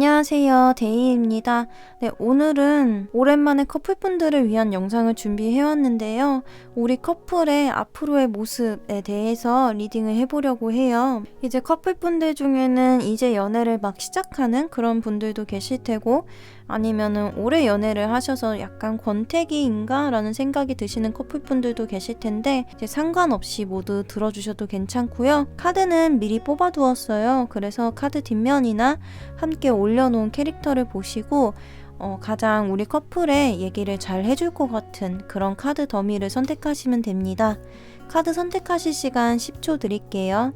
меня 안녕하세요. 데이입니다. 네, 오늘은 오랜만에 커플분들을 위한 영상을 준비해왔는데요. 우리 커플의 앞으로의 모습에 대해서 리딩을 해보려고 해요. 이제 커플분들 중에는 이제 연애를 막 시작하는 그런 분들도 계실 테고, 아니면은 오래 연애를 하셔서 약간 권태기인가? 라는 생각이 드시는 커플분들도 계실 텐데, 이제 상관없이 모두 들어주셔도 괜찮고요. 카드는 미리 뽑아두었어요. 그래서 카드 뒷면이나 함께 올려 놓은 캐릭터를 보시고 어, 가장 우리 커플의 얘기를 잘 해줄 것 같은 그런 카드 더미를 선택하시면 됩니다. 카드 선택하실 시간 10초 드릴게요.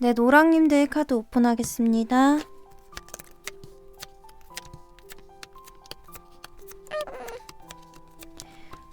네, 노랑님들 카드 오픈하겠습니다.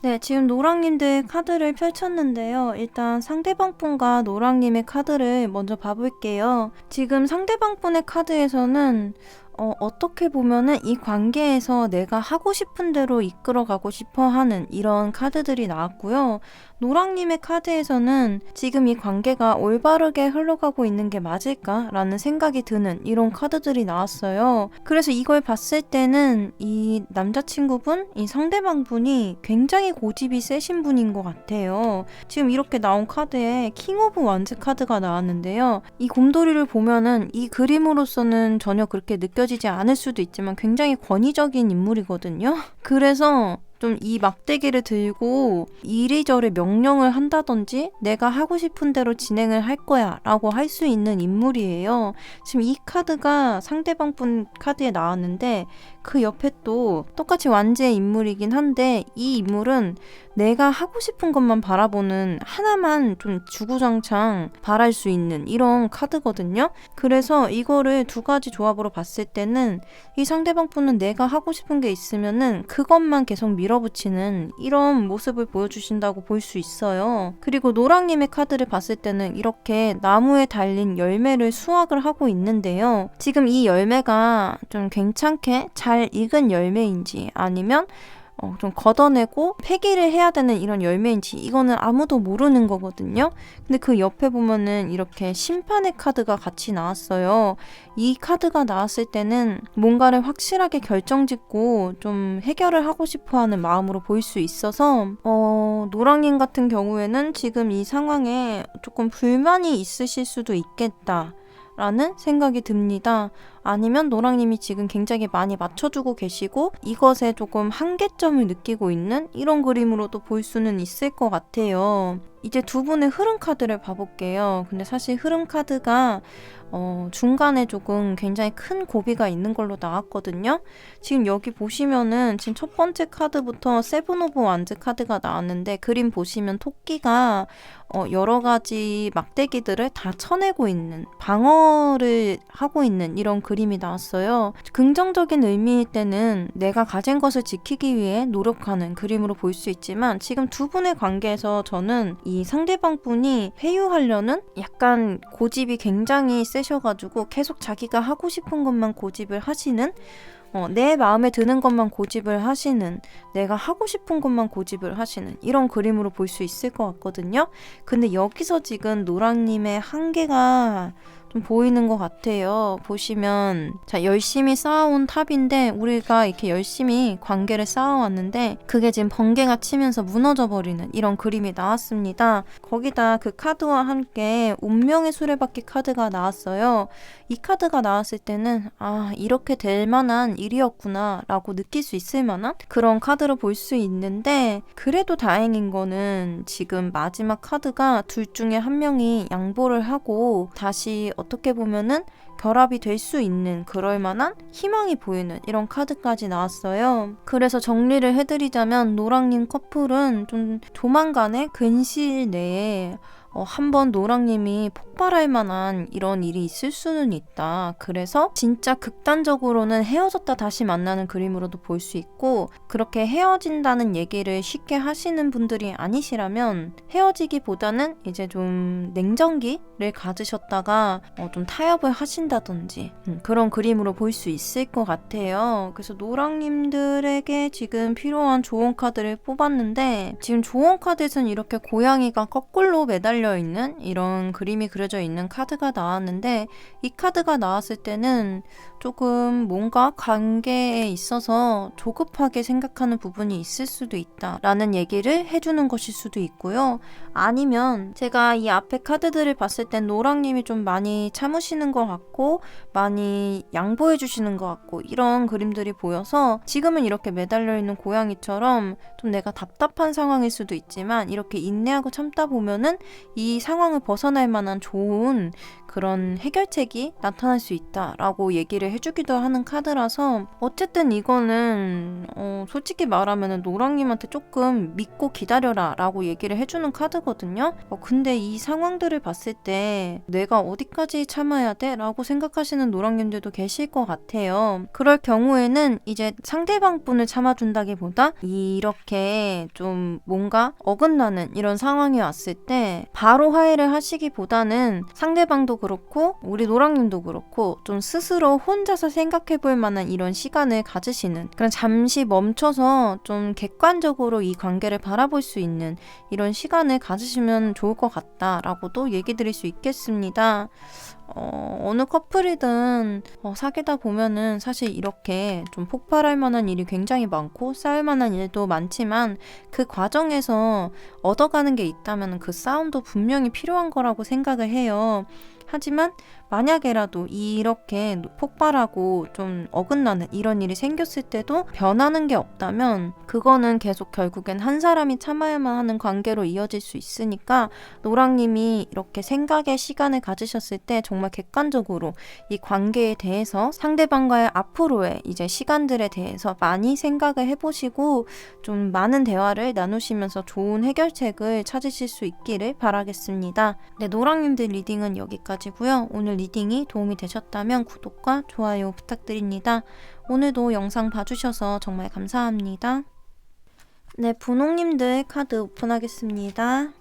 네, 지금 노랑님들 카드를 펼쳤는데요. 일단 상대방 분과 노랑님의 카드를 먼저 봐볼게요. 지금 상대방 분의 카드에서는 어, 어떻게 보면은 이 관계에서 내가 하고 싶은 대로 이끌어가고 싶어 하는 이런 카드들이 나왔고요. 노랑님의 카드에서는 지금 이 관계가 올바르게 흘러가고 있는 게 맞을까라는 생각이 드는 이런 카드들이 나왔어요. 그래서 이걸 봤을 때는 이 남자친구분, 이 상대방분이 굉장히 고집이 세신 분인 것 같아요. 지금 이렇게 나온 카드에 킹 오브 완즈 카드가 나왔는데요. 이 곰돌이를 보면은 이 그림으로서는 전혀 그렇게 느껴 지지 않을 수도 있지만 굉장히 권위적인 인물이거든요. 그래서 좀 이 막대기를 들고 이리저리 명령을 한다든지 내가 하고 싶은 대로 진행을 할 거야 라고 할 수 있는 인물이에요. 지금 이 카드가 상대방 분 카드에 나왔는데 그 옆에 또 똑같이 완제의 인물이긴 한데 이 인물은 내가 하고 싶은 것만 바라보는 하나만 좀 주구장창 바랄 수 있는 이런 카드거든요. 그래서 이거를 두 가지 조합으로 봤을 때는 이 상대방 분은 내가 하고 싶은 게 있으면은 그것만 계속 밀어붙이는 이런 모습을 보여주신다고 볼 수 있어요. 그리고 노랑님의 카드를 봤을 때는 이렇게 나무에 달린 열매를 수확을 하고 있는데요. 지금 이 열매가 좀 괜찮게 잘 익은 열매인지 아니면 어, 좀 걷어내고 폐기를 해야 되는 이런 열매인지 이거는 아무도 모르는 거거든요. 근데 그 옆에 보면은 이렇게 심판의 카드가 같이 나왔어요. 이 카드가 나왔을 때는 뭔가를 확실하게 결정짓고 좀 해결을 하고 싶어 하는 마음으로 보일 수 있어서 어, 노랑님 같은 경우에는 지금 이 상황에 조금 불만이 있으실 수도 있겠다. 라는 생각이 듭니다. 아니면 노랑님이 지금 굉장히 많이 맞춰주고 계시고 이것에 조금 한계점을 느끼고 있는 이런 그림으로도 볼 수는 있을 것 같아요. 이제 두 분의 흐름 카드를 봐볼게요. 근데 사실 흐름 카드가 어, 중간에 조금 굉장히 큰 고비가 있는 걸로 나왔거든요. 지금 여기 보시면은 지금 첫 번째 카드부터 세븐 오브 완즈 카드가 나왔는데 그림 보시면 토끼가 어, 여러 가지 막대기들을 다 쳐내고 있는 방어를 하고 있는 이런 그림이 나왔어요. 긍정적인 의미일 때는 내가 가진 것을 지키기 위해 노력하는 그림으로 볼 수 있지만 지금 두 분의 관계에서 저는 이 상대방 분이 회유하려는 약간 고집이 굉장히 세셔가지고 계속 자기가 하고 싶은 것만 고집을 하시는 어, 내 마음에 드는 것만 고집을 하시는, 내가 하고 싶은 것만 고집을 하시는 이런 그림으로 볼 수 있을 것 같거든요. 근데 여기서 지금 노랑님의 한계가 좀 보이는 것 같아요. 보시면 자 열심히 쌓아온 탑인데 우리가 이렇게 열심히 관계를 쌓아왔는데 그게 지금 번개가 치면서 무너져 버리는 이런 그림이 나왔습니다. 거기다 그 카드와 함께 운명의 수레바퀴 카드가 나왔어요. 이 카드가 나왔을 때는 아 이렇게 될 만한 일이었구나 라고 느낄 수 있을 만한 그런 카드로 볼 수 있는데 그래도 다행인 거는 지금 마지막 카드가 둘 중에 한 명이 양보를 하고 다시 어떻게 보면은 결합이 될 수 있는 그럴 만한 희망이 보이는 이런 카드까지 나왔어요. 그래서 정리를 해드리자면 노랑님 커플은 좀 조만간에 근시일 내에 어, 한번 노랑님이 폭발할 만한 이런 일이 있을 수는 있다. 그래서 진짜 극단적으로는 헤어졌다 다시 만나는 그림으로도 볼 수 있고 그렇게 헤어진다는 얘기를 쉽게 하시는 분들이 아니시라면 헤어지기보다는 이제 좀 냉정기를 가지셨다가 어, 좀 타협을 하신다든지 음, 그런 그림으로 볼 수 있을 것 같아요. 그래서 노랑님들에게 지금 필요한 조언 카드를 뽑았는데 지금 조언 카드에서는 이렇게 고양이가 거꾸로 매달려 있는 이런 그림이 그려져 있는 카드가 나왔는데 이 카드가 나왔을 때는 조금 뭔가 관계에 있어서 조급하게 생각하는 부분이 있을 수도 있다라는 얘기를 해주는 것일 수도 있고요. 아니면 제가 이 앞에 카드들을 봤을 땐 노랑님이 좀 많이 참으시는 것 같고 많이 양보해 주시는 것 같고 이런 그림들이 보여서 지금은 이렇게 매달려 있는 고양이처럼 좀 내가 답답한 상황일 수도 있지만 이렇게 인내하고 참다 보면은 이 상황을 벗어날 만한 좋은 그런 해결책이 나타날 수 있다라고 얘기를 해주기도 하는 카드라서 어쨌든 이거는 어, 솔직히 말하면 노랑님한테 조금 믿고 기다려라 라고 얘기를 해주는 카드거든요. 어, 근데 이 상황들을 봤을 때 내가 어디까지 참아야 돼? 라고 생각하시는 노랑님들도 계실 것 같아요. 그럴 경우에는 이제 상대방 분을 참아준다기보다 이렇게 좀 뭔가 어긋나는 이런 상황이 왔을 때 바로 화해를 하시기보다는 상대방도 그렇고 우리 노랑님도 그렇고 좀 스스로 혼자서 생각해 볼 만한 이런 시간을 가지시는 그런 잠시 멈춰서 좀 객관적으로 이 관계를 바라볼 수 있는 이런 시간을 가지시면 좋을 것 같다라고도 얘기 드릴 수 있겠습니다. 어, 어느 커플이든 어, 사귀다 보면은 사실 이렇게 좀 폭발할 만한 일이 굉장히 많고 싸울 만한 일도 많지만 그 과정에서 얻어가는 게 있다면 그 싸움도 분명히 필요한 거라고 생각을 해요. 하지만 만약에라도 이렇게 폭발하고 좀 어긋나는 이런 일이 생겼을 때도 변하는 게 없다면 그거는 계속 결국엔 한 사람이 참아야만 하는 관계로 이어질 수 있으니까 노랑님이 이렇게 생각의 시간을 가지셨을 때 정말 객관적으로 이 관계에 대해서 상대방과의 앞으로의 이제 시간들에 대해서 많이 생각을 해보시고 좀 많은 대화를 나누시면서 좋은 해결책을 찾으실 수 있기를 바라겠습니다. 네, 노랑님들 리딩은 여기까지고요. 오늘 리딩이 도움이 되셨다면 구독과 좋아요 부탁드립니다. 오늘도 영상 봐주셔서 정말 감사합니다. 네, 분홍님들 카드 오픈하겠습니다.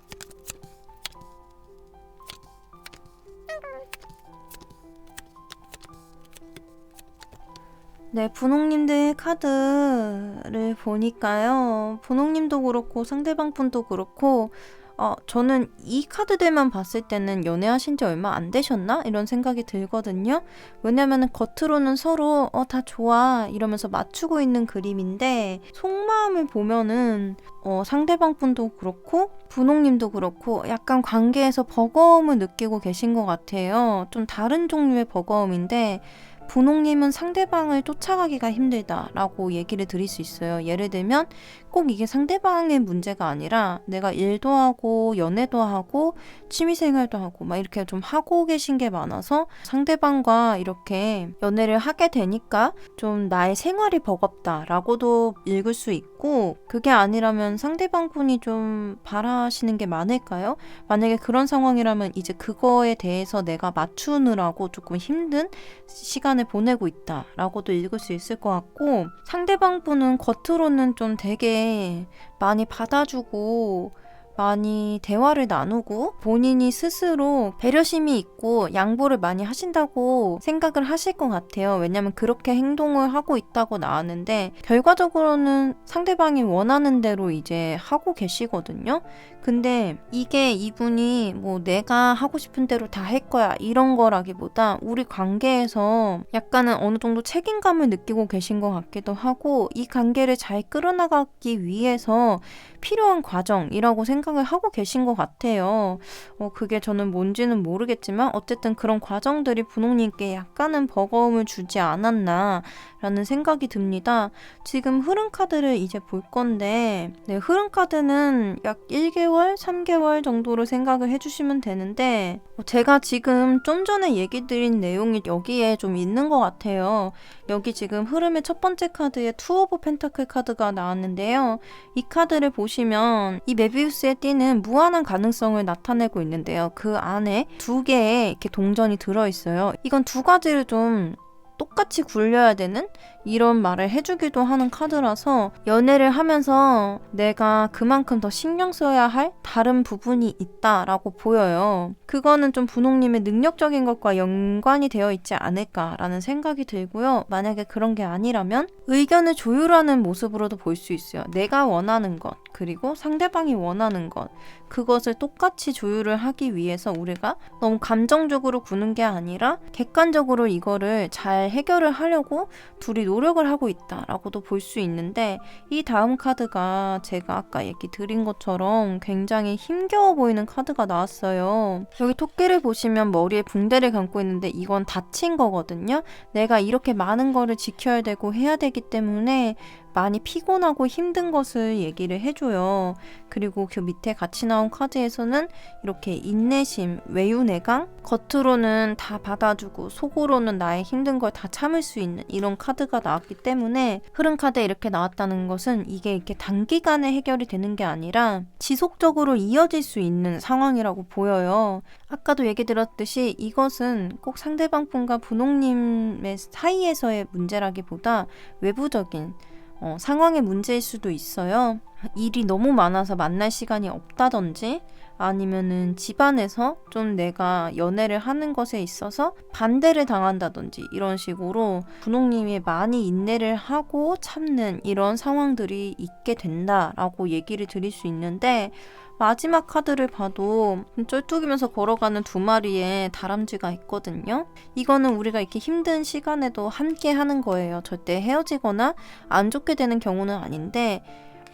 네, 분홍님들 카드를 보니까요. 분홍님도 그렇고 상대방 분도 그렇고 어, 저는 이 카드들만 봤을 때는 연애하신 지 얼마 안 되셨나? 이런 생각이 들거든요. 왜냐면은 겉으로는 서로, 어, 다 좋아. 이러면서 맞추고 있는 그림인데, 속마음을 보면은, 어, 상대방 분도 그렇고, 분홍님도 그렇고, 약간 관계에서 버거움을 느끼고 계신 것 같아요. 좀 다른 종류의 버거움인데, 분홍님은 상대방을 쫓아가기가 힘들다 라고 얘기를 드릴 수 있어요. 예를 들면 꼭 이게 상대방의 문제가 아니라 내가 일도 하고 연애도 하고 취미생활도 하고 막 이렇게 좀 하고 계신 게 많아서 상대방과 이렇게 연애를 하게 되니까 좀 나의 생활이 버겁다 라고도 읽을 수 있고 그게 아니라면 상대방 분이 좀 바라시는 게 많을까요? 만약에 그런 상황이라면 이제 그거에 대해서 내가 맞추느라고 조금 힘든 시간 을 보내고 있다 라고도 읽을 수 있을 것 같고 상대방 분은 겉으로는 좀 되게 많이 받아주고 많이 대화를 나누고 본인이 스스로 배려심이 있고 양보를 많이 하신다고 생각을 하실 것 같아요. 왜냐면 그렇게 행동을 하고 있다고 나왔는데 결과적으로는 상대방이 원하는 대로 이제 하고 계시거든요. 근데 이게 이분이 뭐 내가 하고 싶은 대로 다 할 거야 이런 거라기보다 우리 관계에서 약간은 어느 정도 책임감을 느끼고 계신 것 같기도 하고 이 관계를 잘 끌어나가기 위해서 필요한 과정이라고 생각을 하고 계신 것 같아요. 어, 그게 저는 뭔지는 모르겠지만 어쨌든 그런 과정들이 분홍님께 약간은 버거움을 주지 않았나라는 생각이 듭니다. 지금 흐름 카드를 이제 볼 건데 네, 흐름 카드는 약 1개월 2개월, 3개월 정도로 생각을 해주시면 되는데 어, 제가 지금 좀 전에 얘기 드린 내용이 여기에 좀 있는 것 같아요. 여기 지금 흐름의 첫 번째 카드에 투 오브 펜타클 카드가 나왔는데요. 이 카드를 보시 면 이 메비우스의 띄는 무한한 가능성을 나타내고 있는데요. 그 안에 두 개의 이렇게 동전이 들어있어요. 이건 두 가지를 좀 똑같이 굴려야 되는 이런 말을 해주기도 하는 카드라서 연애를 하면서 내가 그만큼 더 신경 써야 할 다른 부분이 있다라고 보여요. 그거는 좀 분홍님의 능력적인 것과 연관이 되어 있지 않을까라는 생각이 들고요. 만약에 그런 게 아니라면 의견을 조율하는 모습으로도 볼 수 있어요. 내가 원하는 것, 그리고 상대방이 원하는 것, 그것을 똑같이 조율을 하기 위해서 우리가 너무 감정적으로 구는 게 아니라 객관적으로 이거를 잘 해결을 하려고 둘이 노력을 하고 있다라고도 볼 수 있는데 이 다음 카드가 제가 아까 얘기 드린 것처럼 굉장히 힘겨워 보이는 카드가 나왔어요. 여기 토끼를 보시면 머리에 붕대를 감고 있는데 이건 다친 거거든요. 내가 이렇게 많은 거를 지켜야 되고 해야 되기 때문에 많이 피곤하고 힘든 것을 얘기를 해줘요. 그리고 그 밑에 같이 나온 카드에서는 이렇게 인내심, 외유내강, 겉으로는 다 받아주고 속으로는 나의 힘든 걸 다 참을 수 있는 이런 카드가 나왔기 때문에 흐름 카드에 이렇게 나왔다는 것은 이게 이렇게 단기간에 해결이 되는 게 아니라 지속적으로 이어질 수 있는 상황이라고 보여요. 아까도 얘기 들었듯이 이것은 꼭 상대방 분과 분홍님의 사이에서의 문제라기보다 외부적인 어, 상황의 문제일 수도 있어요. 일이 너무 많아서 만날 시간이 없다든지 아니면은 집안에서 좀 내가 연애를 하는 것에 있어서 반대를 당한다든지 이런 식으로 분홍님이 많이 인내를 하고 참는 이런 상황들이 있게 된다라고 얘기를 드릴 수 있는데 마지막 카드를 봐도 쩔뚝이면서 걸어가는 두 마리의 다람쥐가 있거든요. 이거는 우리가 이렇게 힘든 시간에도 함께 하는 거예요. 절대 헤어지거나 안 좋게 되는 경우는 아닌데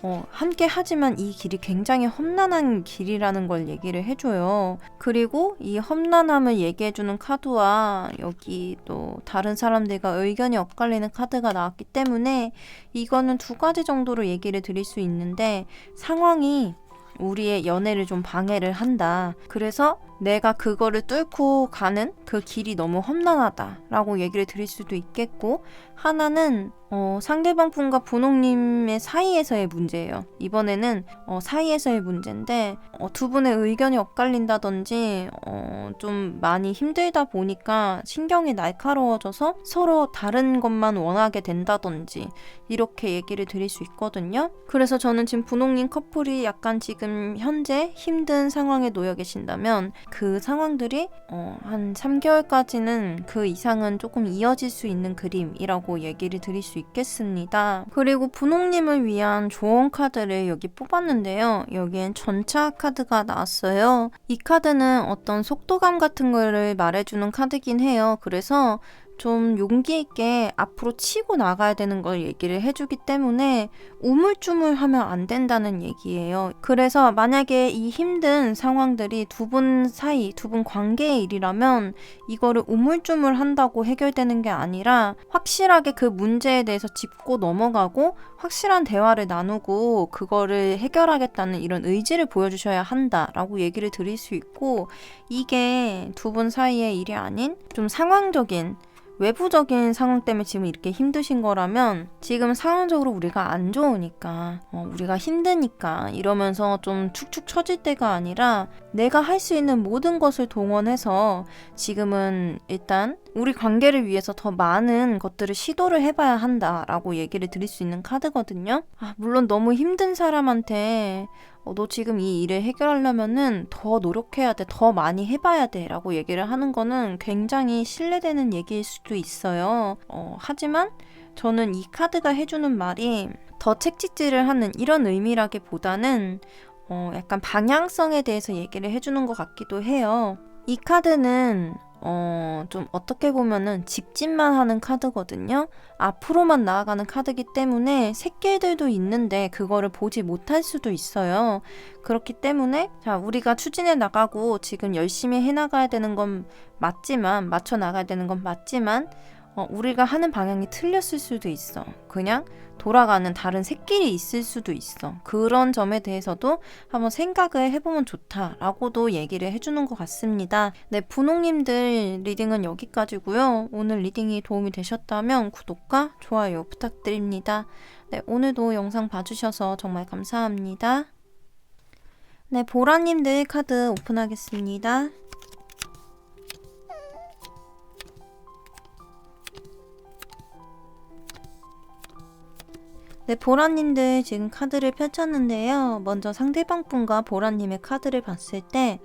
어, 함께 하지만 이 길이 굉장히 험난한 길이라는 걸 얘기를 해줘요. 그리고 이 험난함을 얘기해주는 카드와 여기 또 다른 사람들과 의견이 엇갈리는 카드가 나왔기 때문에 이거는 두 가지 정도로 얘기를 드릴 수 있는데 상황이 우리의 연애를 좀 방해를 한다. 그래서 내가 그거를 뚫고 가는 그 길이 너무 험난하다라고 얘기를 드릴 수도 있겠고 하나는 어, 상대방 분과 분홍님의 사이에서의 문제예요. 이번에는 어, 사이에서의 문제인데 어, 두 분의 의견이 엇갈린다든지 어, 좀 많이 힘들다 보니까 신경이 날카로워져서 서로 다른 것만 원하게 된다든지 이렇게 얘기를 드릴 수 있거든요. 그래서 저는 지금 분홍님 커플이 약간 지금 현재 힘든 상황에 놓여 계신다면 그 상황들이 어, 한 3개월까지는 그 이상은 조금 이어질 수 있는 그림이라고 얘기를 드릴 수 있겠습니다. 그리고 분홍님을 위한 조언 카드를 여기 뽑았는데요. 여기엔 전차 카드가 나왔어요. 이 카드는 어떤 속도감 같은 거를 말해주는 카드긴 해요. 그래서 좀 용기 있게 앞으로 치고 나가야 되는 걸 얘기를 해주기 때문에 우물쭈물하면 안 된다는 얘기예요. 그래서 만약에 이 힘든 상황들이 두 분 사이, 두 분 관계의 일이라면 이거를 우물쭈물 한다고 해결되는 게 아니라 확실하게 그 문제에 대해서 짚고 넘어가고 확실한 대화를 나누고 그거를 해결하겠다는 이런 의지를 보여주셔야 한다라고 얘기를 드릴 수 있고 이게 두 분 사이의 일이 아닌 좀 상황적인 외부적인 상황 때문에 지금 이렇게 힘드신 거라면 지금 상황적으로 우리가 안 좋으니까 어, 우리가 힘드니까 이러면서 좀 축축 처질 때가 아니라 내가 할 수 있는 모든 것을 동원해서 지금은 일단 우리 관계를 위해서 더 많은 것들을 시도를 해봐야 한다라고 얘기를 드릴 수 있는 카드거든요. 아, 물론 너무 힘든 사람한테 어, 너 지금 이 일을 해결하려면은 더 노력해야 돼, 더 많이 해봐야 돼 라고 얘기를 하는 거는 굉장히 신뢰되는 얘기일 수도 있어요. 어, 하지만 저는 이 카드가 해주는 말이 더 책찍질을 하는 이런 의미라기보다는 어, 약간 방향성에 대해서 얘기를 해주는 것 같기도 해요. 이 카드는 어, 좀 어떻게 보면은 직진만 하는 카드거든요. 앞으로만 나아가는 카드기 때문에 새끼들도 있는데 그거를 보지 못할 수도 있어요. 그렇기 때문에 자, 우리가 추진해 나가고 지금 열심히 해 나가야 되는 건 맞지만 맞춰 나가야 되는 건 맞지만 어, 우리가 하는 방향이 틀렸을 수도 있어. 그냥 돌아가는 다른 새길이 있을 수도 있어. 그런 점에 대해서도 한번 생각을 해보면 좋다라고도 얘기를 해주는 것 같습니다. 네, 분홍님들 리딩은 여기까지고요. 오늘 리딩이 도움이 되셨다면 구독과 좋아요 부탁드립니다. 네, 오늘도 영상 봐주셔서 정말 감사합니다. 네, 보라님들 카드 오픈하겠습니다. 네, 보라님들 지금 카드를 펼쳤는데요. 먼저 상대방 분과 보라님의 카드를 봤을 때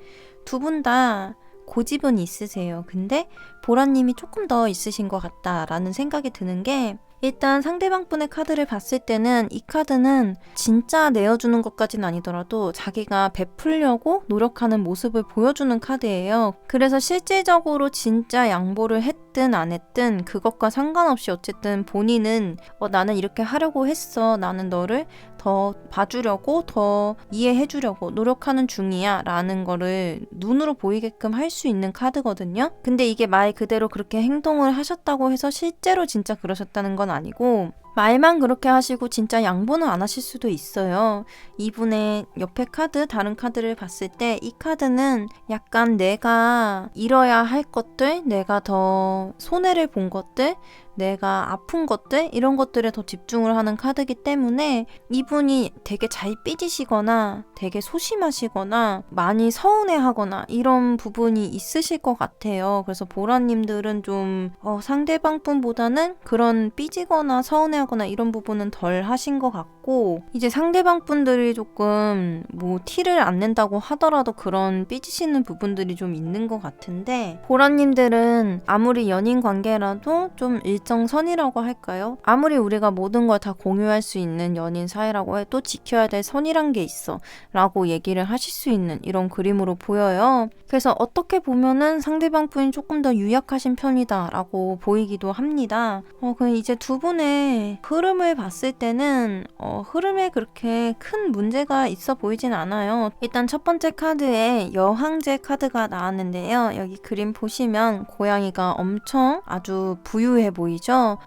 두 분 다 고집은 있으세요. 근데 보라님이 조금 더 있으신 것 같다라는 생각이 드는 게 일단 상대방 분의 카드를 봤을 때는 이 카드는 진짜 내어주는 것까지는 아니더라도 자기가 베풀려고 노력하는 모습을 보여주는 카드예요. 그래서 실질적으로 진짜 양보를 했든 안 했든 그것과 상관없이 어쨌든 본인은 어, 나는 이렇게 하려고 했어. 나는 너를 더 봐주려고 더 이해해주려고 노력하는 중이야 라는 거를 눈으로 보이게끔 할 수 있는 카드거든요. 근데 이게 말 그대로 그렇게 행동을 하셨다고 해서 실제로 진짜 그러셨다는 건 아니고 말만 그렇게 하시고 진짜 양보는 안 하실 수도 있어요. 이분의 옆에 카드, 다른 카드를 봤을 때 이 카드는 약간 내가 잃어야 할 것들, 내가 더 손해를 본 것들, 내가 아픈 것들 이런 것들에 더 집중을 하는 카드기 때문에 이분이 되게 잘 삐지시거나 되게 소심하시거나 많이 서운해하거나 이런 부분이 있으실 것 같아요. 그래서 보라님들은 좀 어, 상대방 분보다는 그런 삐지거나 서운해하거나 이런 부분은 덜 하신 것 같고 이제 상대방 분들이 조금 뭐 티를 안 낸다고 하더라도 그런 삐지시는 부분들이 좀 있는 것 같은데 보라님들은 아무리 연인 관계라도 좀 일 정선이라고 할까요? 아무리 우리가 모든 걸 다 공유할 수 있는 연인 사이라고 해도 지켜야 될 선이란 게 있어 라고 얘기를 하실 수 있는 이런 그림으로 보여요. 그래서 어떻게 보면은 상대방 분이 조금 더 유약하신 편이다 라고 보이기도 합니다. 어, 그 이제 두 분의 흐름을 봤을 때는 어, 흐름에 그렇게 큰 문제가 있어 보이진 않아요. 일단 첫 번째 카드에 여황제 카드가 나왔는데요. 여기 그림 보시면 고양이가 엄청 아주 부유해 보이죠?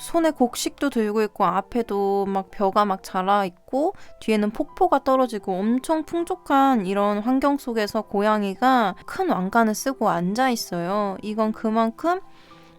손에 곡식도 들고 있고 앞에도 막 벼가 막 자라 있고 뒤에는 폭포가 떨어지고 엄청 풍족한 이런 환경 속에서 고양이가 큰 왕관을 쓰고 앉아 있어요. 이건 그만큼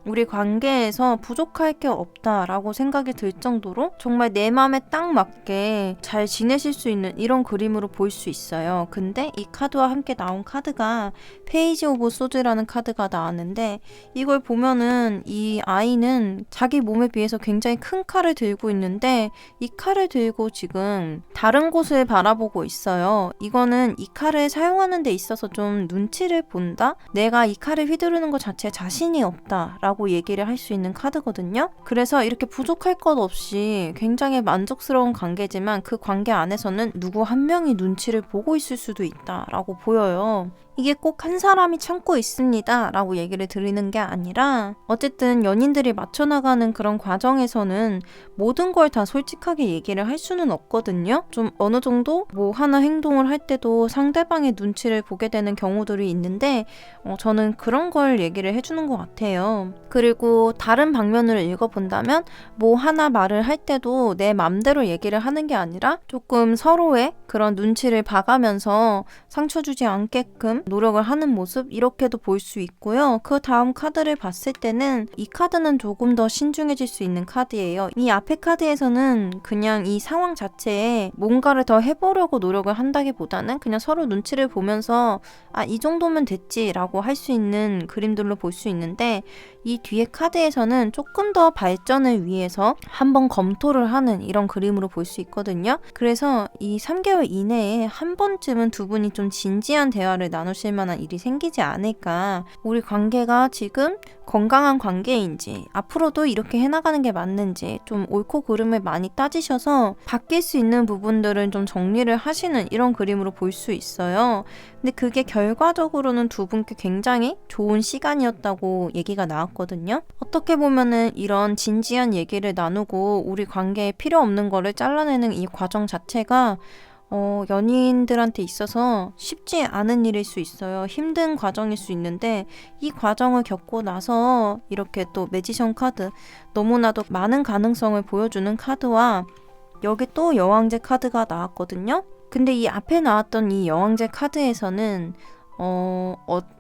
우리 관계에서 부족할 게 없다라고 생각이 들 정도로 정말 내 마음에 딱 맞게 잘 지내실 수 있는 이런 그림으로 보일 수 있어요. 근데 이 카드와 함께 나온 카드가 페이지 오브 소즈라는 카드가 나왔는데 이걸 보면은 이 아이는 자기 몸에 비해서 굉장히 큰 칼을 들고 있는데 이 칼을 들고 지금 다른 곳을 바라보고 있어요. 이거는 이 칼을 사용하는 데 있어서 좀 눈치를 본다? 내가 이 칼을 휘두르는 것 자체에 자신이 없다. 라고 얘기를 할 수 있는 카드거든요. 그래서 이렇게 부족할 것 없이 굉장히 만족스러운 관계지만 그 관계 안에서는 누구 한 명이 눈치를 보고 있을 수도 있다라고 보여요. 이게 꼭 한 사람이 참고 있습니다. 라고 얘기를 드리는 게 아니라, 어쨌든 연인들이 맞춰나가는 그런 과정에서는 모든 걸 다 솔직하게 얘기를 할 수는 없거든요. 좀 어느 정도 뭐 하나 행동을 할 때도 상대방의 눈치를 보게 되는 경우들이 있는데, 어, 저는 그런 걸 얘기를 해주는 것 같아요. 그리고 다른 방면을 읽어본다면, 뭐 하나 말을 할 때도 내 맘대로 얘기를 하는 게 아니라 조금 서로의 그런 눈치를 봐가면서 상처 주지 않게끔 노력을 하는 모습 이렇게도 볼 수 있고요. 그 다음 카드를 봤을 때는 이 카드는 조금 더 신중해질 수 있는 카드예요. 이 앞에 카드에서는 그냥 이 상황 자체에 뭔가를 더 해보려고 노력을 한다기보다는 그냥 서로 눈치를 보면서 아, 이 정도면 됐지라고 할 수 있는 그림들로 볼 수 있는데 이 뒤에 카드에서는 조금 더 발전을 위해서 한번 검토를 하는 이런 그림으로 볼 수 있거든요. 그래서 이 3개월 이내에 한 번쯤은 두 분이 좀 진지한 대화를 나 누실 만한 일이 생기지 않을까. 우리 관계가 지금 건강한 관계인지 앞으로도 이렇게 해나가는 게 맞는지 좀 옳고 그름을 많이 따지셔서 바뀔 수 있는 부분들은 좀 정리를 하시는 이런 그림으로 볼 수 있어요. 근데 그게 결과적으로는 두 분께 굉장히 좋은 시간이었다고 얘기가 나왔거든요. 어떻게 보면은 이런 진지한 얘기를 나누고 우리 관계에 필요 없는 거를 잘라내는 이 과정 자체가 어, 연인들한테 있어서 쉽지 않은 일일 수 있어요. 힘든 과정일 수 있는데 이 과정을 겪고 나서 이렇게 또 매지션 카드 너무나도 많은 가능성을 보여주는 카드와 여기 또 여왕제 카드가 나왔거든요. 근데 이 앞에 나왔던 이 여왕제 카드에서는 어,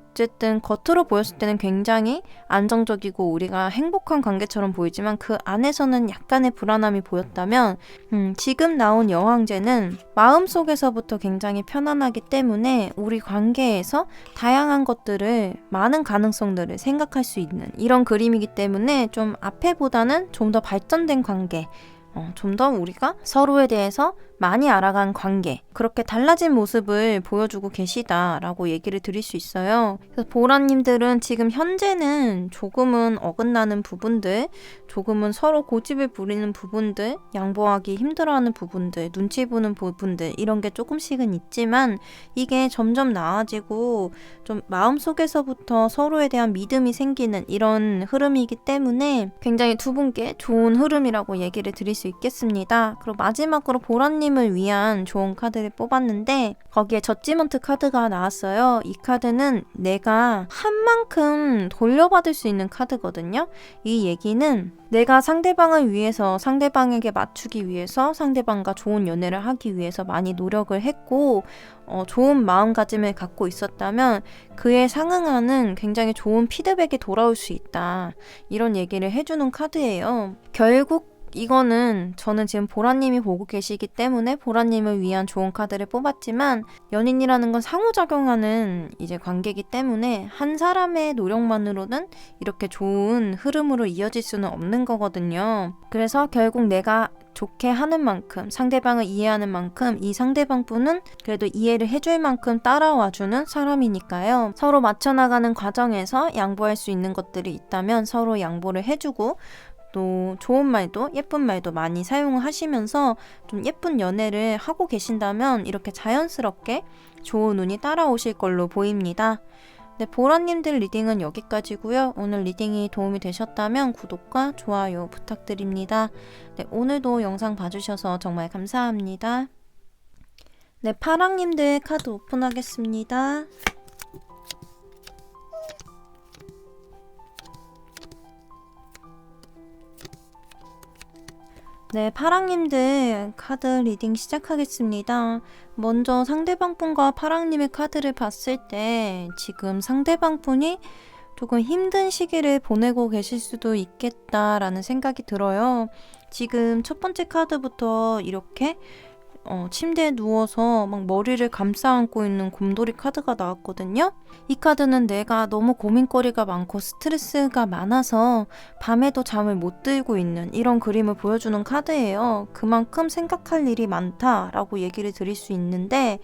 어 어쨌든 겉으로 보였을 때는 굉장히 안정적이고 우리가 행복한 관계처럼 보이지만 그 안에서는 약간의 불안함이 보였다면 음, 지금 나온 여왕제는 마음속에서부터 굉장히 편안하기 때문에 우리 관계에서 다양한 것들을 많은 가능성들을 생각할 수 있는 이런 그림이기 때문에 좀 앞에보다는 좀 더 발전된 관계 어, 좀더 우리가 서로에 대해서 많이 알아간 관계 그렇게 달라진 모습을 보여주고 계시다라고 얘기를 드릴 수 있어요. 그래서 보라님들은 지금 현재는 조금은 어긋나는 부분들, 조금은 서로 고집을 부리는 부분들, 양보하기 힘들어하는 부분들, 눈치 보는 부분들 이런 게 조금씩은 있지만 이게 점점 나아지고 좀 마음속에서부터 서로에 대한 믿음이 생기는 이런 흐름이기 때문에 굉장히 두 분께 좋은 흐름이라고 얘기를 드릴 수 있겠습니다. 그리고 마지막으로 보라님 님을 위한 좋은 카드를 뽑았는데 거기에 저지먼트 카드가 나왔어요. 이 카드는 내가 한 만큼 돌려받을 수 있는 카드거든요. 이 얘기는 내가 상대방을 위해서 상대방에게 맞추기 위해서 상대방과 좋은 연애를 하기 위해서 많이 노력을 했고 어, 좋은 마음가짐을 갖고 있었다면 그에 상응하는 굉장히 좋은 피드백이 돌아올 수 있다. 이런 얘기를 해주는 카드예요. 결국 이거는 저는 지금 보라님이 보고 계시기 때문에 보라님을 위한 좋은 카드를 뽑았지만 연인이라는 건 상호작용하는 이제 관계이기 때문에 한 사람의 노력만으로는 이렇게 좋은 흐름으로 이어질 수는 없는 거거든요. 그래서 결국 내가 좋게 하는 만큼 상대방을 이해하는 만큼 이 상대방 분은 그래도 이해를 해줄 만큼 따라와주는 사람이니까요. 서로 맞춰나가는 과정에서 양보할 수 있는 것들이 있다면 서로 양보를 해주고 또 좋은 말도 예쁜 말도 많이 사용하시면서 좀 예쁜 연애를 하고 계신다면 이렇게 자연스럽게 좋은 운이 따라오실 걸로 보입니다. 네, 보라님들 리딩은 여기까지고요. 오늘 리딩이 도움이 되셨다면 구독과 좋아요 부탁드립니다. 네, 오늘도 영상 봐주셔서 정말 감사합니다. 네, 파랑님들 카드 오픈하겠습니다. 네, 파랑님들 카드 리딩 시작하겠습니다. 먼저 상대방 분과 파랑님의 카드를 봤을 때 지금 상대방 분이 조금 힘든 시기를 보내고 계실 수도 있겠다라는 생각이 들어요. 지금 첫 번째 카드부터 이렇게 어, 침대에 누워서 막 머리를 감싸 안고 있는 곰돌이 카드가 나왔거든요. 이 카드는 내가 너무 고민거리가 많고 스트레스가 많아서 밤에도 잠을 못 들고 있는 이런 그림을 보여주는 카드예요. 그만큼 생각할 일이 많다라고 얘기를 드릴 수 있는데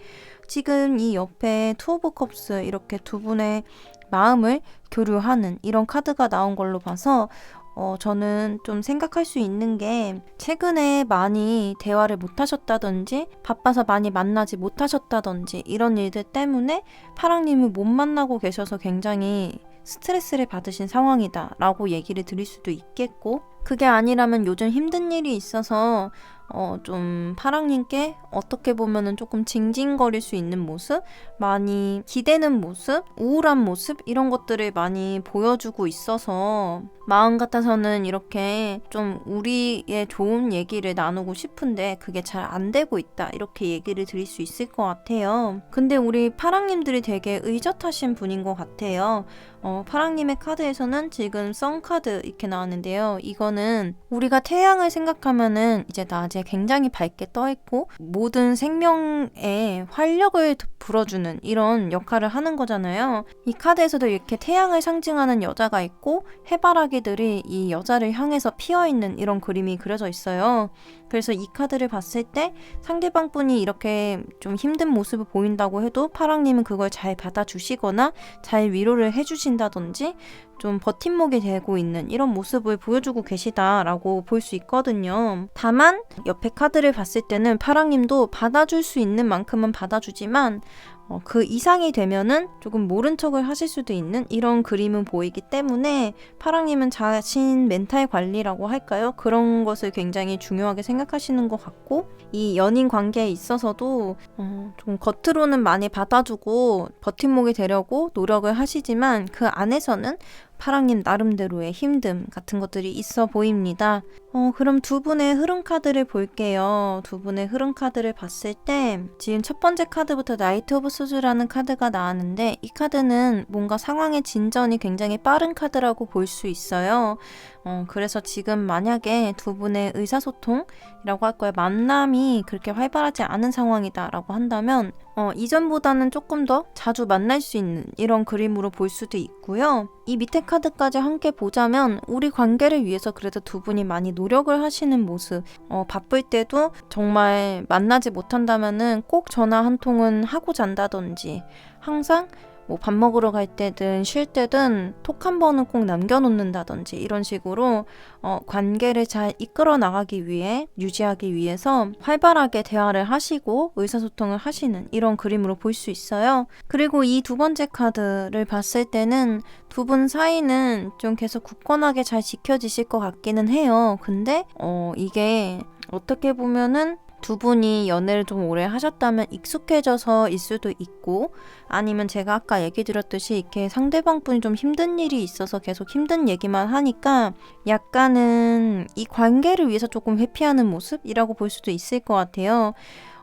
지금 이 옆에 투 오브 컵스 이렇게 두 분의 마음을 교류하는 이런 카드가 나온 걸로 봐서 어, 저는 좀 생각할 수 있는 게 최근에 많이 대화를 못 하셨다든지 바빠서 많이 만나지 못 하셨다든지 이런 일들 때문에 파랑님을 못 만나고 계셔서 굉장히 스트레스를 받으신 상황이다 라고 얘기를 드릴 수도 있겠고 그게 아니라면 요즘 힘든 일이 있어서 어, 좀 파랑님께 어떻게 보면은 조금 징징거릴 수 있는 모습, 많이 기대는 모습, 우울한 모습, 이런 것들을 많이 보여주고 있어서 마음 같아서는 이렇게 좀 우리의 좋은 얘기를 나누고 싶은데 그게 잘 안 되고 있다. 이렇게 얘기를 드릴 수 있을 것 같아요. 근데 우리 파랑님들이 되게 의젓하신 분인 것 같아요. 어, 파랑님의 카드에서는 지금 썬 카드 이렇게 나왔는데요. 이거는 우리가 태양을 생각하면은 이제 낮에 굉장히 밝게 떠 있고 모든 생명에 활력을 불어주는 이런 역할을 하는 거잖아요. 이 카드에서도 이렇게 태양을 상징하는 여자가 있고 해바라기들이 이 여자를 향해서 피어 있는 이런 그림이 그려져 있어요. 그래서 이 카드를 봤을 때 상대방 분이 이렇게 좀 힘든 모습을 보인다고 해도 파랑님은 그걸 잘 받아주시거나 잘 위로를 해주신다든지 좀 버팀목이 되고 있는 이런 모습을 보여주고 계시다라고 볼 수 있거든요. 다만 옆에 카드를 봤을 때는 파랑님도 받아줄 수 있는 만큼은 받아주지만 어, 그 이상이 되면은 조금 모른 척을 하실 수도 있는 이런 그림은 보이기 때문에 파랑님은 자신 멘탈 관리라고 할까요? 그런 것을 굉장히 중요하게 생각하시는 것 같고 이 연인 관계에 있어서도 어, 좀 겉으로는 많이 받아주고 버팀목이 되려고 노력을 하시지만 그 안에서는 파랑님 나름대로의 힘듦 같은 것들이 있어 보입니다. 어, 그럼 두 분의 흐름 카드를 볼게요. 두 분의 흐름 카드를 봤을 때 지금 첫 번째 카드부터 나이트 오브 소즈라는 카드가 나왔는데 이 카드는 뭔가 상황의 진전이 굉장히 빠른 카드라고 볼 수 있어요. 어, 그래서 지금 만약에 두 분의 의사소통이라고 할 거예요. 만남이 그렇게 활발하지 않은 상황이다라고 한다면 어, 이전보다는 조금 더 자주 만날 수 있는 이런 그림으로 볼 수도 있고요. 이 밑에 카드까지 함께 보자면 우리 관계를 위해서 그래도 두 분이 많이 노력을 하시는 모습. 어, 바쁠 때도 정말 만나지 못한다면은 꼭 전화 한 통은 하고 잔다든지 항상 뭐 밥 먹으러 갈 때든 쉴 때든 톡 한 번은 꼭 남겨놓는다든지 이런 식으로 어, 관계를 잘 이끌어 나가기 위해 유지하기 위해서 활발하게 대화를 하시고 의사소통을 하시는 이런 그림으로 볼 수 있어요. 그리고 이 두 번째 카드를 봤을 때는 두 분 사이는 좀 계속 굳건하게 잘 지켜지실 것 같기는 해요. 근데 어, 이게 어떻게 보면은 두 분이 연애를 좀 오래 하셨다면 익숙해져서일 수도 있고 아니면 제가 아까 얘기 드렸듯이 이렇게 상대방 분이 좀 힘든 일이 있어서 계속 힘든 얘기만 하니까 약간은 이 관계를 위해서 조금 회피하는 모습이라고 볼 수도 있을 것 같아요.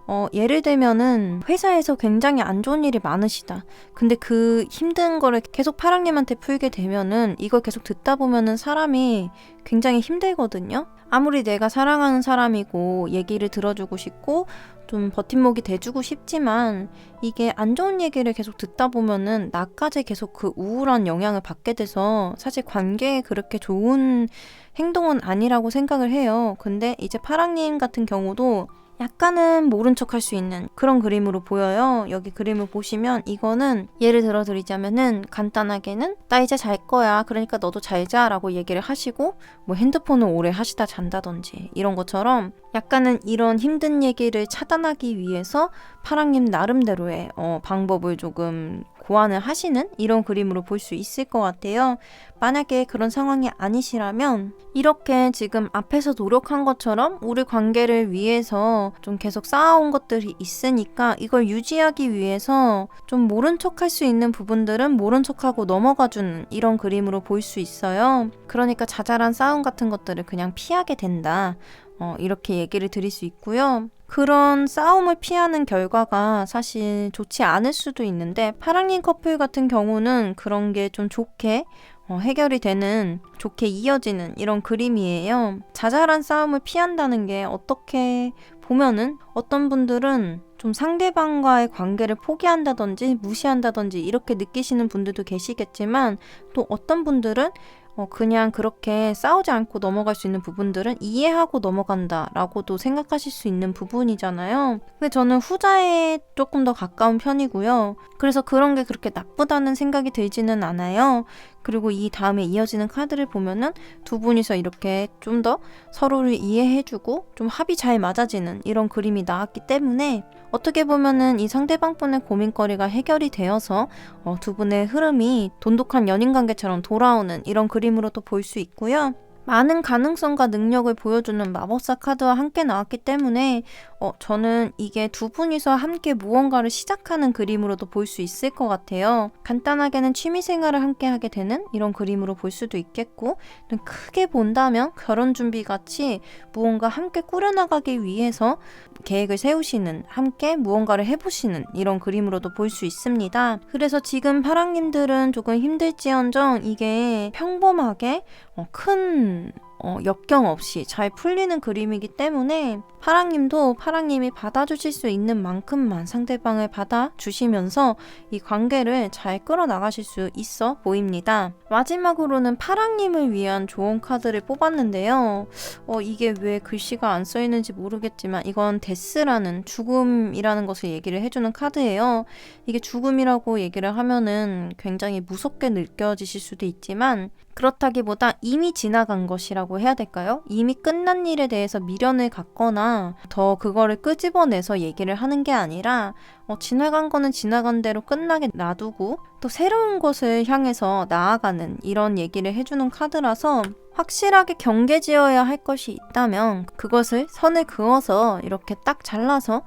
어, 예를 들면은 회사에서 굉장히 안 좋은 일이 많으시다. 근데 그 힘든 거를 계속 파랑님한테 풀게 되면은 이걸 계속 듣다 보면은 사람이 굉장히 힘들거든요. 아무리 내가 사랑하는 사람이고 얘기를 들어주고 싶고 좀 버팀목이 돼주고 싶지만 이게 안 좋은 얘기를 계속 듣다 보면은 나까지 계속 그 우울한 영향을 받게 돼서 사실 관계에 그렇게 좋은 행동은 아니라고 생각을 해요. 근데 이제 파랑님 같은 경우도 약간은 모른 척 할 수 있는 그런 그림으로 보여요. 여기 그림을 보시면 이거는 예를 들어 드리자면은 간단하게는 나 이제 잘 거야. 그러니까 너도 잘 자라고 얘기를 하시고 뭐 핸드폰을 오래 하시다 잔다든지 이런 것처럼 약간은 이런 힘든 얘기를 차단하기 위해서 파랑님 나름대로의 어, 방법을 조금 고안을 하시는 이런 그림으로 볼 수 있을 것 같아요. 만약에 그런 상황이 아니시라면 이렇게 지금 앞에서 노력한 것처럼 우리 관계를 위해서 좀 계속 쌓아온 것들이 있으니까 이걸 유지하기 위해서 좀 모른 척할 수 있는 부분들은 모른 척하고 넘어가주는 이런 그림으로 볼 수 있어요. 그러니까 자잘한 싸움 같은 것들을 그냥 피하게 된다. 어, 이렇게 얘기를 드릴 수 있고요. 그런 싸움을 피하는 결과가 사실 좋지 않을 수도 있는데 파랑님 커플 같은 경우는 그런 게 좀 좋게 어, 해결이 되는 좋게 이어지는 이런 그림이에요. 자잘한 싸움을 피한다는 게 어떻게 보면은 어떤 분들은 좀 상대방과의 관계를 포기한다든지 무시한다든지 이렇게 느끼시는 분들도 계시겠지만 또 어떤 분들은 어, 그냥 그렇게 싸우지 않고 넘어갈 수 있는 부분들은 이해하고 넘어간다라고도 생각하실 수 있는 부분이잖아요. 근데 저는 후자에 조금 더 가까운 편이고요. 그래서 그런 게 그렇게 나쁘다는 생각이 들지는 않아요. 그리고 이 다음에 이어지는 카드를 보면은 두 분이서 이렇게 좀 더 서로를 이해해주고 좀 합이 잘 맞아지는 이런 그림이 나왔기 때문에 어떻게 보면은 이 상대방 분의 고민거리가 해결이 되어서 어, 두 분의 흐름이 돈독한 연인 관계처럼 돌아오는 이런 그림으로도 볼 수 있고요. 많은 가능성과 능력을 보여주는 마법사 카드와 함께 나왔기 때문에 어, 저는 이게 두 분이서 함께 무언가를 시작하는 그림으로도 볼 수 있을 것 같아요. 간단하게는 취미생활을 함께 하게 되는 이런 그림으로 볼 수도 있겠고 크게 본다면 결혼 준비 같이 무언가 함께 꾸려나가기 위해서 계획을 세우시는 함께 무언가를 해보시는 이런 그림으로도 볼 수 있습니다. 그래서 지금 파랑님들은 조금 힘들지언정 이게 평범하게 어, 큰 어, 역경 없이 잘 풀리는 그림이기 때문에 파랑님도 파랑님이 받아주실 수 있는 만큼만 상대방을 받아주시면서 이 관계를 잘 끌어나가실 수 있어 보입니다. 마지막으로는 파랑님을 위한 좋은 카드를 뽑았는데요. 어, 이게 왜 글씨가 안 써있는지 모르겠지만 이건 데스라는 죽음이라는 것을 얘기를 해주는 카드예요. 이게 죽음이라고 얘기를 하면은 굉장히 무섭게 느껴지실 수도 있지만 그렇다기보다 이미 지나간 것이라고 해야 될까요? 이미 끝난 일에 대해서 미련을 갖거나 더 그거를 끄집어내서 얘기를 하는 게 아니라 어, 지나간 거는 지나간 대로 끝나게 놔두고 또 새로운 것을 향해서 나아가는 이런 얘기를 해주는 카드라서 확실하게 경계 지어야 할 것이 있다면 그것을 선을 그어서 이렇게 딱 잘라서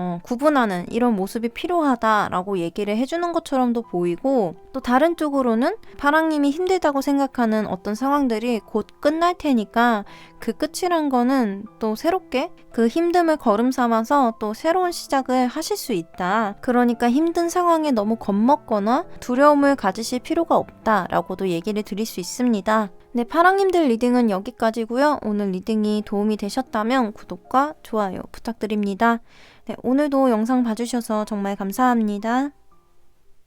어, 구분하는 이런 모습이 필요하다라고 얘기를 해주는 것처럼도 보이고 또 다른 쪽으로는 파랑님이 힘들다고 생각하는 어떤 상황들이 곧 끝날 테니까 그 끝이란 거는 또 새롭게 그 힘듦을 걸음 삼아서 또 새로운 시작을 하실 수 있다. 그러니까 힘든 상황에 너무 겁먹거나 두려움을 가지실 필요가 없다라고도 얘기를 드릴 수 있습니다. 네, 파랑님들 리딩은 여기까지고요. 오늘 리딩이 도움이 되셨다면 구독과 좋아요 부탁드립니다. 네, 오늘도 영상 봐주셔서 정말 감사합니다.